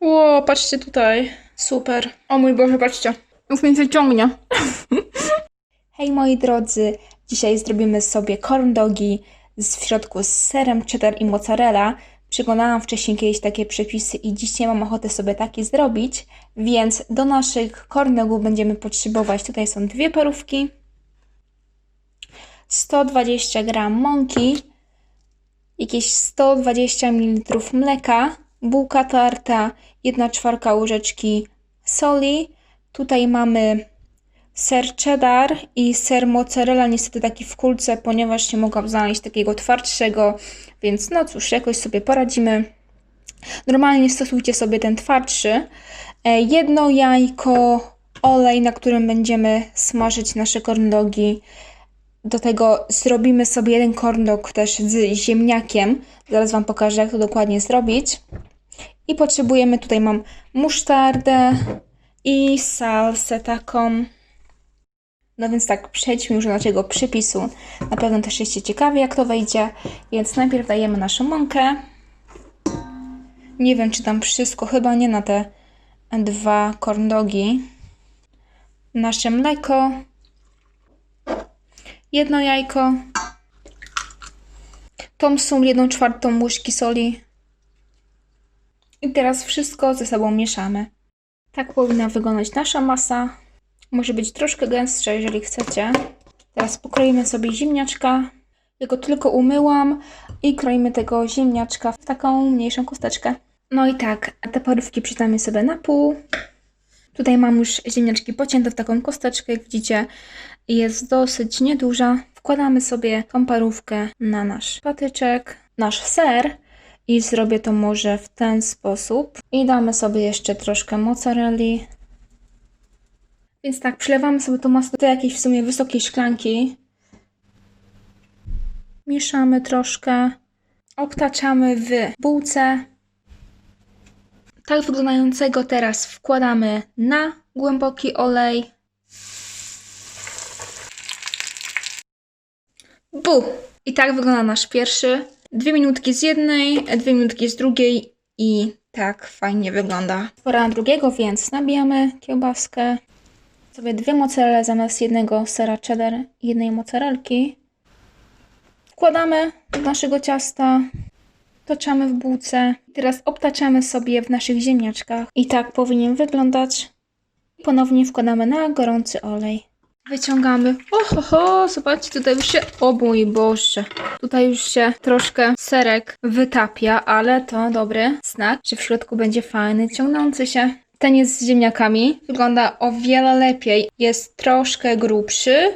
Ło, patrzcie tutaj. Super. O mój Boże, patrzcie. Już mnie się ciągnie. Hej moi drodzy, dzisiaj zrobimy sobie corn dogi z w środku z serem cheddar i mozzarella. Przeglądałam wcześniej kiedyś takie przepisy i dzisiaj mam ochotę sobie taki zrobić, więc do naszych corn dogów będziemy potrzebować, tutaj są dwie parówki, 120 g mąki, jakieś 120 ml mleka, bułka tarta, 1 czwarta łyżeczki soli. Tutaj mamy ser cheddar i ser mozzarella, niestety taki w kulce, ponieważ nie mogłam znaleźć takiego twardszego, więc no cóż, jakoś sobie poradzimy. Normalnie stosujcie sobie ten twardszy. E, Jedno jajko, olej, na którym będziemy smażyć nasze corn dogi. Do tego zrobimy sobie jeden corn dog też z ziemniakiem. Zaraz Wam pokażę, jak to dokładnie zrobić. I potrzebujemy, tutaj mam musztardę i salsę taką. No więc tak, przejdźmy już do naszego przepisu. Na pewno też jesteście ciekawi, jak to wejdzie. Więc najpierw dajemy naszą mąkę. Nie wiem, czy tam wszystko, chyba nie na te dwa corn dogi. Nasze mleko. Jedno jajko. Tą są jedną czwartą łyżki soli. I teraz wszystko ze sobą mieszamy. Tak powinna wyglądać nasza masa. Może być troszkę gęstsza, jeżeli chcecie. Teraz pokroimy sobie ziemniaczka. Ja go tylko umyłam i kroimy tego ziemniaczka w taką mniejszą kosteczkę. No i tak, te parówki przytamy sobie na pół. Tutaj mam już ziemniaczki pocięte w taką kosteczkę, jak widzicie. Jest dosyć nieduża. Wkładamy sobie tą parówkę na nasz patyczek, nasz ser i zrobię to może w ten sposób. I damy sobie jeszcze troszkę mozzarelli. Więc tak, przelewamy sobie to masło do jakiejś w sumie wysokiej szklanki. Mieszamy troszkę. Obtaczamy w bułce. Tak wyglądającego teraz wkładamy na głęboki olej. Bu! I tak wygląda nasz pierwszy. Dwie minutki z jednej, dwie minutki z drugiej i tak fajnie wygląda. Pora drugiego, więc nabijamy kiełbaskę. Sobie dwie mozzarelle zamiast jednego sera cheddar i jednej mozzarelki. Wkładamy do naszego ciasta. Toczamy w bułce. Teraz obtaczamy sobie w naszych ziemniaczkach. I tak powinien wyglądać. Ponownie wkładamy na gorący olej. Wyciągamy. Oho, ho, zobaczcie, tutaj już się. O mój Boże. Tutaj już się troszkę serek wytapia, ale to dobry znak, że w środku będzie fajny, ciągnący się. Ten jest z ziemniakami. Wygląda o wiele lepiej. Jest troszkę grubszy,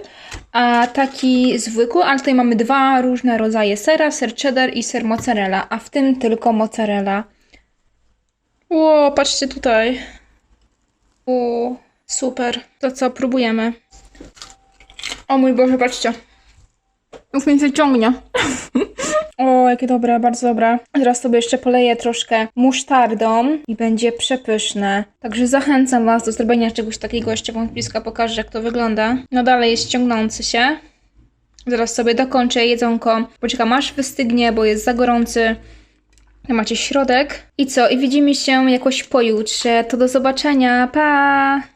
a taki zwykły, ale tutaj mamy dwa różne rodzaje sera, ser cheddar i ser mozzarella, a w tym tylko mozzarella. Ło, patrzcie tutaj. U, Super. To co, próbujemy. O mój Boże, patrzcie. Już mnie ciągnie. o, jakie dobre, bardzo dobre. Teraz sobie jeszcze poleję troszkę musztardą i będzie przepyszne. Także zachęcam Was do zrobienia czegoś takiego. Jeszcze Wam bliska pokażę, jak to wygląda. No dalej jest ciągnący się. Zaraz sobie dokończę jedzonko. Poczekam aż wystygnie, bo jest za gorący. Macie środek. I co? I widzimy się jakoś pojutrze. To do zobaczenia. Pa!